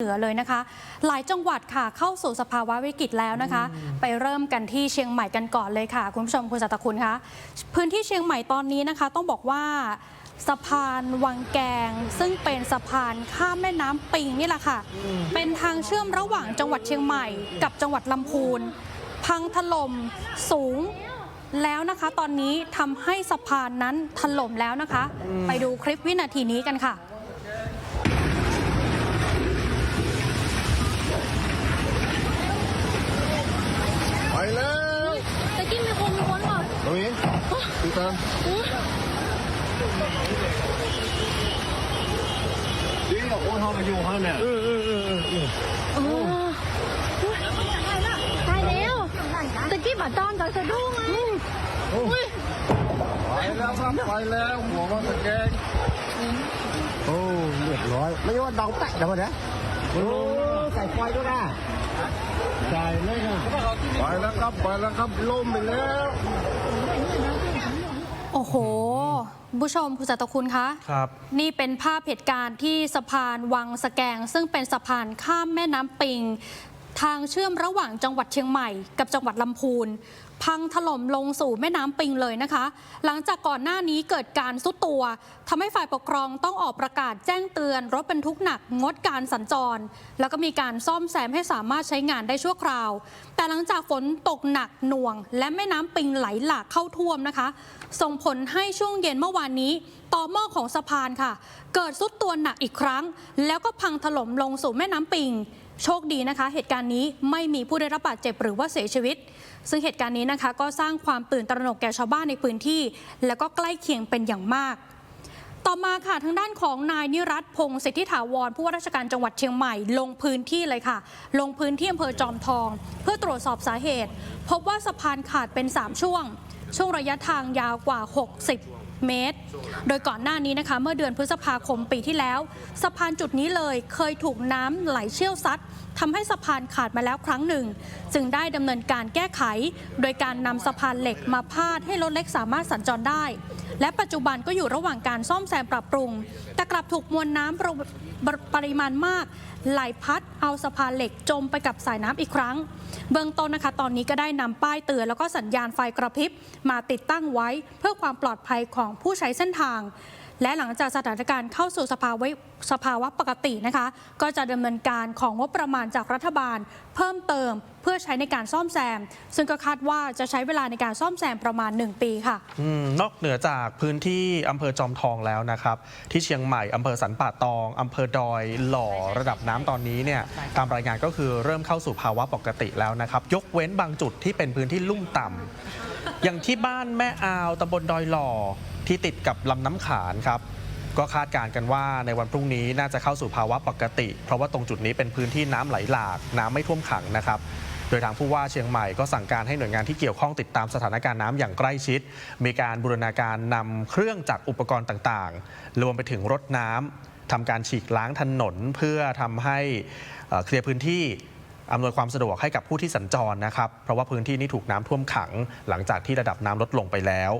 เหนือเลยนะคะ หลายจังหวัดค่ะเข้าสู่สภาวะวิกฤตแล้วนะคะ ไปเริ่มกันที่เชียงใหม่กันก่อนเลยค่ะ คุณผู้ชมคุณสัตคุณคะพื้นที่เชียงใหม่ตอนนี้นะคะ ต้องบอกว่าสะพานวังแกง ซึ่งเป็นสะพานข้ามแม่น้ำปิงนี่แหละค่ะ เป็นทางเชื่อมระหว่างจังหวัดเชียงใหม่กับจังหวัดลำพูน พังถล่มสูงแล้วนะคะตอนนี้ทำให้สะพานนั้นถล่มแล้วนะคะ ไปดูคลิปวินาทีนี้กันค่ะ ไปแล้วตะกี้มีคนม้วนว่ะตรงนี้ดูตามดีอะโอ้ยเขามาอยู่เขาเนี่ยเออเออเออเออเออตายแล้วตะกี้บาดอนกับสะดุ้งอะอุ้ยไปแล้วครับไปแล้วหัวมันตะแกงโอ้เรียบร้อยไม่ใช่ว่าเดาแปะเดี๋ยวนะ โอ้ใส่ไฟด้วยนะใจเลยนะไปแล้วครับไปแล้วครับล่มไปแล้ว โอ้โหผู้ชมคุณสัตคุณคะครับ นี่เป็นภาพเหตุการณ์ที่สะพานวังสแกง ซึ่งเป็นสะพานข้ามแม่น้ำปิง ทางเชื่อมระหว่างจังหวัดเชียงใหม่กับจังหวัดลำพูน พังถล่มลงสู่แม่น้ำปิงเลยนะคะ หลังจากก่อนหน้านี้เกิดการซุดตัวทำให้ฝ่ายปกครองต้องออกประกาศแจ้งเตือนรถบรรทุกหนักงดการสัญจร แล้วก็มีการซ่อมแซมให้สามารถใช้งานได้ชั่วคราว แต่หลังจากฝนตกหนักหน่วง และแม่น้ำปิงไหลหลากเข้าท่วมนะคะ ส่งผลให้ช่วงเย็นเมื่อวานนี้ต่อหม้อของสะพานค่ะ เกิดซุดตัวหนักอีกครั้ง แล้วก็พังถล่มลงสู่แม่น้ำปิง โชคดีนะคะ เหตุการณ์นี้ไม่มีผู้ได้รับบาดเจ็บหรือว่าเสียชีวิต ซึ่งเหตุการณ์นี้นะคะ ก็สร้างความตื่นตระหนกแก่ชาวบ้านในพื้นที่ แล้วก็ใกล้เคียงเป็นอย่างมาก ต่อมาค่ะทางด้านของนายนิรัตพงศ์สิทธิถาวรผู้ว่าราชการจังหวัดเชียงใหม่ลงพื้นที่เลยค่ะ ลงพื้นที่อำเภอจอมทอง เพื่อตรวจสอบสาเหตุ พบว่าสะพานขาดเป็น 3 ช่วง ช่วงระยะทางยาวกว่า 60 เมตร โดยก่อนหน้านี้นะคะ เมื่อเดือนพฤษภาคมปีที่แล้วสะพานจุดนี้เลยเคยถูกน้ำไหลเชี่ยวซัดทำให้สะพานขาดมาแล้วครั้งหนึ่ง จึงได้ดำเนินการแก้ไข โดยการนำสะพานเหล็กมาพาดให้รถเล็กสามารถสัญจรได้ และปัจจุบันก็อยู่ระหว่างการซ่อมแซมปรับปรุง แต่กลับถูกมวลน้ำปริปริมาณมาก ไหลพัดเอาสะพานเหล็กจมไปกับสายน้ำอีกครั้ง เบื้องต้นนะคะ ตอนนี้ก็ได้นำป้ายเตือนแล้วก็สัญญาณไฟกระพริบมาติดตั้งไว้เพื่อความปลอดภัยของผู้ใช้เส้นทาง และหลังจากสถานการณ์เข้าสู่สภาวะสภาวะปกตินะคะ ก็จะดำเนินการของงบประมาณจากรัฐบาล เพิ่มเติมเพื่อใช้ในการซ่อมแซม ซึ่งก็คาดว่าจะใช้เวลาในการซ่อมแซมประมาณ 1 ปีค่ะ อมนอกเหนือจากพื้นที่อำเภอจอมทองแล้วนะครับ ที่เชียงใหม่อำเภอสันป่าตองอำเภอดอยหล่อระดับน้ำตอนนี้เนี่ยตามรายงานก็คือเริ่มเข้าสู่ภาวะปกติแล้วนะครับ ยกเว้นบางจุดที่เป็นพื้นที่ลุ่มต่ำอย่างที่บ้านแม่อาวตำบลดอยหล่อ ที่ติดกับลำน้ำขานครับก็คาดการณ์กันว่าในวันพรุ่งนี้น่าจะเข้าสู่ภาวะปกติ เพราะว่าตรงจุดนี้เป็นพื้นที่น้ำไหลหลาก น้ำไม่ท่วมขังนะครับ โดยทางผู้ว่าเชียงใหม่ก็สั่งการให้หน่วยงานที่เกี่ยวข้องติดตามสถานการณ์น้ำอย่างใกล้ชิด มีการบูรณาการนำเครื่องจักรอุปกรณ์ต่างๆ รวมไปถึงรถน้ำทำการฉีกล้างถนนเพื่อทำให้เอ่อเคลียร์พื้นที่อำนวยความสะดวกให้กับผู้ที่สัญจรนะครับ เพราะว่าพื้นที่นี้ถูกน้ำท่วมขัง หลังจากที่ระดับน้ำลดลงไปแล้ว